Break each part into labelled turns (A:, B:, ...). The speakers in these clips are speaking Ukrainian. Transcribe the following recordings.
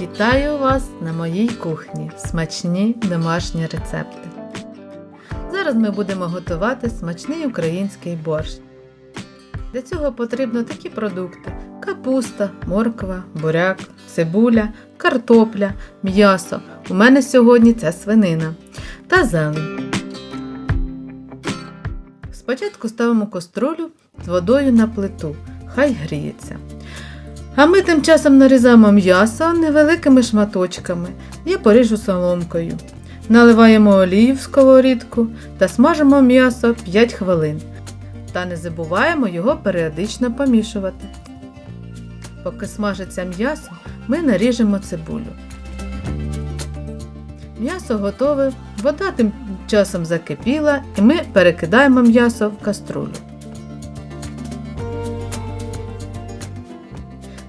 A: Вітаю вас на моїй кухні. Смачні домашні рецепти. Зараз ми будемо готувати смачний український борщ. Для цього потрібно такі продукти: капуста, морква, буряк, цибуля, картопля, м'ясо. У мене сьогодні це свинина та зелень. Спочатку ставимо каструлю з водою на плиту, хай гріється. А ми тим часом нарізаємо м'ясо невеликими шматочками. Я поріжу соломкою. Наливаємо олію в сковорідку та смажимо м'ясо 5 хвилин. Та не забуваємо його періодично помішувати. Поки смажиться м'ясо, ми наріжемо цибулю. М'ясо готове, вода тим часом закипіла, і ми перекидаємо м'ясо в каструлю.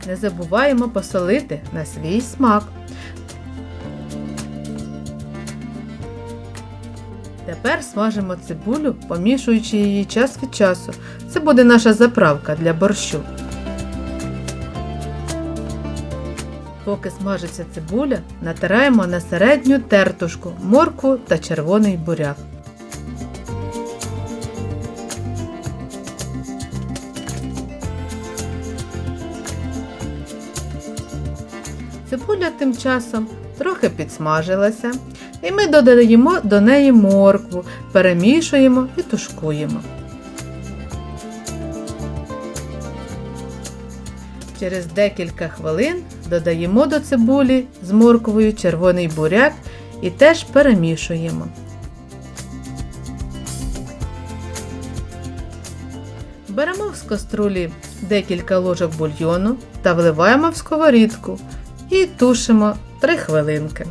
A: Не забуваємо посолити на свій смак. Тепер смажимо цибулю, помішуючи її час від часу. Це буде наша заправка для борщу. Поки смажиться цибуля, натираємо на середню тертушку моркву та червоний буряк. Цибуля тим часом трохи підсмажилася, і ми додаємо до неї моркву, перемішуємо і тушкуємо. Через декілька хвилин додаємо до цибулі з морквою червоний буряк і теж перемішуємо. Беремо з каструлі декілька ложок бульйону та вливаємо в сковорідку і тушимо 3 хвилинки.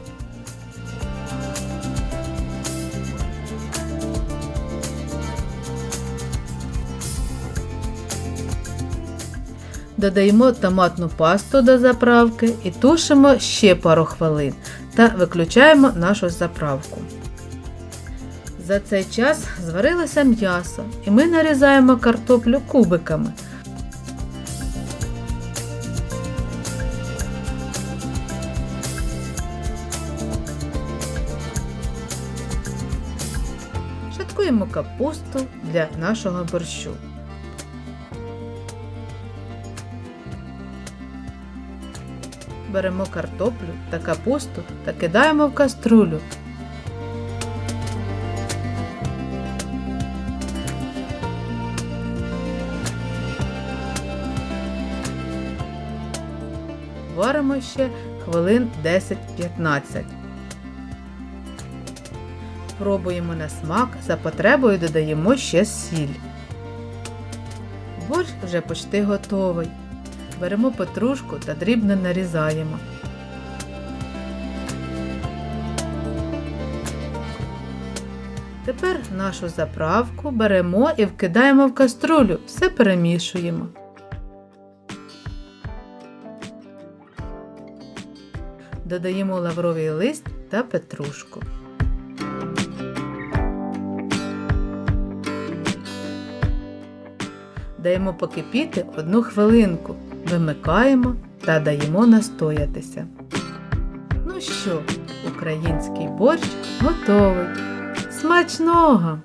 A: Додаємо томатну пасту до заправки і тушимо ще пару хвилин та виключаємо нашу заправку. За цей час зварилося м'ясо і ми нарізаємо картоплю кубиками. Шаткуємо капусту для нашого борщу. Беремо картоплю та капусту та кидаємо в каструлю. Варимо ще хвилин 10-15. Пробуємо на смак, за потребою додаємо ще сіль. Борщ вже почти готовий. Беремо петрушку та дрібно нарізаємо. Тепер нашу заправку беремо і вкидаємо в каструлю, все перемішуємо. Додаємо лавровий лист та петрушку. Даємо покипіти одну хвилинку, вимикаємо та даємо настоятися. Ну що, український борщ готовий. Смачного!